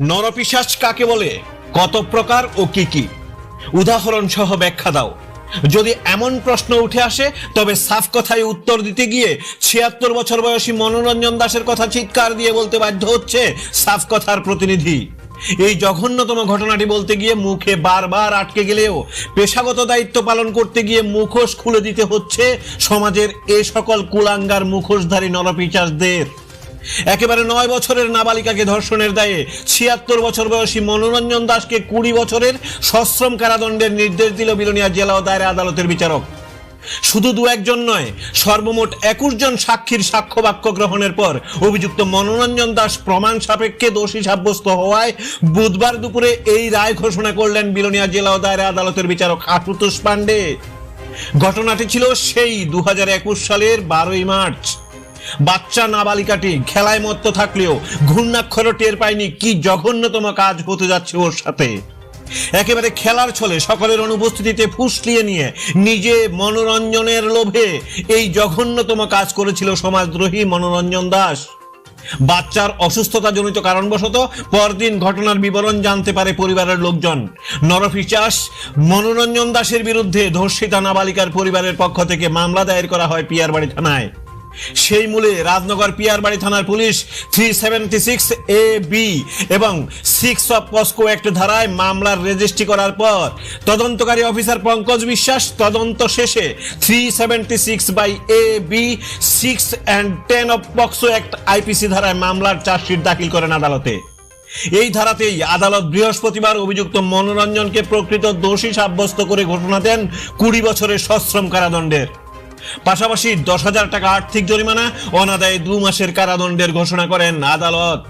নরপিশাচ কাকে বলে? কত প্রকার ও কি কি? উদাহরণ সহ ব্যাখ্যা দাও। যদি এমন প্রশ্ন উঠে আসে, তবে সাফ কথায় উত্তর দিতে গিয়ে ছিয়াত্তর বছর বয়সী মনোরঞ্জন দাসের কথা চিৎকার দিয়ে বলতে বাধ্য হচ্ছে সাফ কথার প্রতিনিধি। এই জঘন্যতম ঘটনাটি বলতে গিয়ে মুখে বারবার আটকে গেলেও পেশাগত দায়িত্ব পালন করতে গিয়ে মুখোশ খুলে দিতে হচ্ছে সমাজের এ সকল কুলাঙ্গার মুখোশধারী নরপিচারদের একেবারে নয় বছরের নাবালিকাকে ধর্ষণের দায়ে ছিয়াত্তর বছর বয়সী মনোরঞ্জন দাসকে কুড়ি বছরের সশ্রম কারাদণ্ডের নির্দেশ দিল বিলোনিয়া জেলা ও দায়রা আদালতের বিচারক। শুধু দু একজন নয়, সর্বমোট একুশ জন সাক্ষীর সাক্ষ্য বাক্য গ্রহণের পর অভিযুক্ত মনোরঞ্জন দাস প্রমাণ সাপেক্ষে দোষী সাব্যস্ত হওয়ায় বুধবার দুপুরে এই রায় ঘোষণা করলেন বিলোনিয়া জেলা ও দায়রা আদালতের বিচারক আশুতোষ পাণ্ডে। ঘটনাটি ছিল সেই দু হাজার একুশ সালের বারোই মার্চ। বাচ্চা নাবালিকাটি খেলায় মত্ত থাকলেও ঘূর্ণাক্ষর টের পায়নি কি জঘন্যতম কাজ হতে যাচ্ছে ওর সাথে। একেবারে খেলার ছলে সকলের অনুপস্থিতিতে ফুসলিয়ে নিয়ে নিজে মনোরঞ্জনের লোভে এই জঘন্যতম কাজ করেছিল সমাজদ্রোহী মনোরঞ্জন দাস। বাচ্চার অসুস্থতাজনিত কারণবশত পরদিন ঘটনার বিবরণ জানতে পারে পরিবারের লোকজন। নরফিচাস মনোরঞ্জন দাসের বিরুদ্ধে ধর্ষিতা নাবালিকার পরিবারের পক্ষ থেকে মামলা দায়ের করা হয় পিয়ারবাড়ি থানায়। সেই মূলে রাজনগর পিয়ারবাড়ি থানার police three seventy six A B এবং সিক্স অফ পস্কো অ্যাক্ট ধারায় মামলার রেজিস্ট্রি করার পর তদন্তকারী অফিসার পঙ্কজ বিশ্বাস তদন্ত শেষে three seventy six by A B six and ten of POCSO act IPC ধারায় মামলার চার্জশিট দাখিল করেন আদালতে। এই ধারাতেই আদালত বৃহস্পতিবার অভিযুক্ত মনোরঞ্জনকে প্রকৃত দোষী সাব্যস্ত করে ঘোষণা দেন কুড়ি বছরের সশ্রম কারাদণ্ডের। পাশাপাশি দশ হাজার টাকা আর্থিক জরিমানা অনাদায়ে দু মাসের কারাদণ্ডের ঘোষণা করেন আদালত।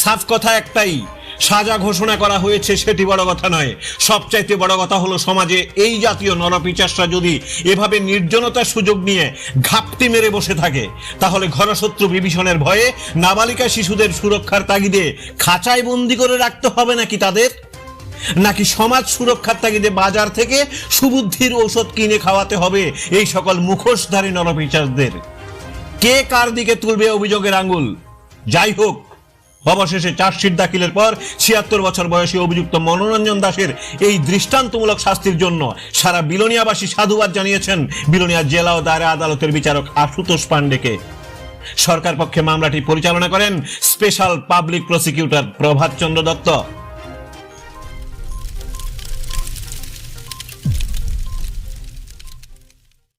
সাফ কথা একটাই, সাজা ঘোষণা করা হয়েছে সেটি বড় কথা নয়। সবচাইতে বড় কথা হলো সমাজে এই জাতীয় নরপিচাসরা যদি এভাবে নির্জনতার সুযোগ নিয়ে ঘাপটি মেরে বসে থাকে, তাহলে ঘরশত্রু বিভীষণের ভয়ে নাবালিকা শিশুদের সুরক্ষার তাগিদে খাঁচায় বন্দি করে রাখতে হবে নাকি তাদের? নাকি সমাজ সুরক্ষার তাগিদে বাজার থেকে সুবুদ্ধির ঔষধ কিনে খাওয়াতে হবে? এই সকল মুখোশধারী নরপিচারদের কে কার দিকে তুলবে অভিযোগের আঙ্গুল যাই হোক, অবশেষে চার্জশিট দাখিলের পর ছিয়াত্তর বছর বয়সী অভিযুক্ত মনোরঞ্জন দাসের এই দৃষ্টান্তমূলক শাস্তির জন্য সারা বিলোনিয়াবাসী সাধুবাদ জানিয়েছেন বিলোনিয়া জেলা ও দায়রা আদালতের বিচারক আশুতোষ পাণ্ডেকে। সরকার পক্ষে মামলাটি পরিচালনা করেন special public prosecutor Prabhat Chandra Dutta.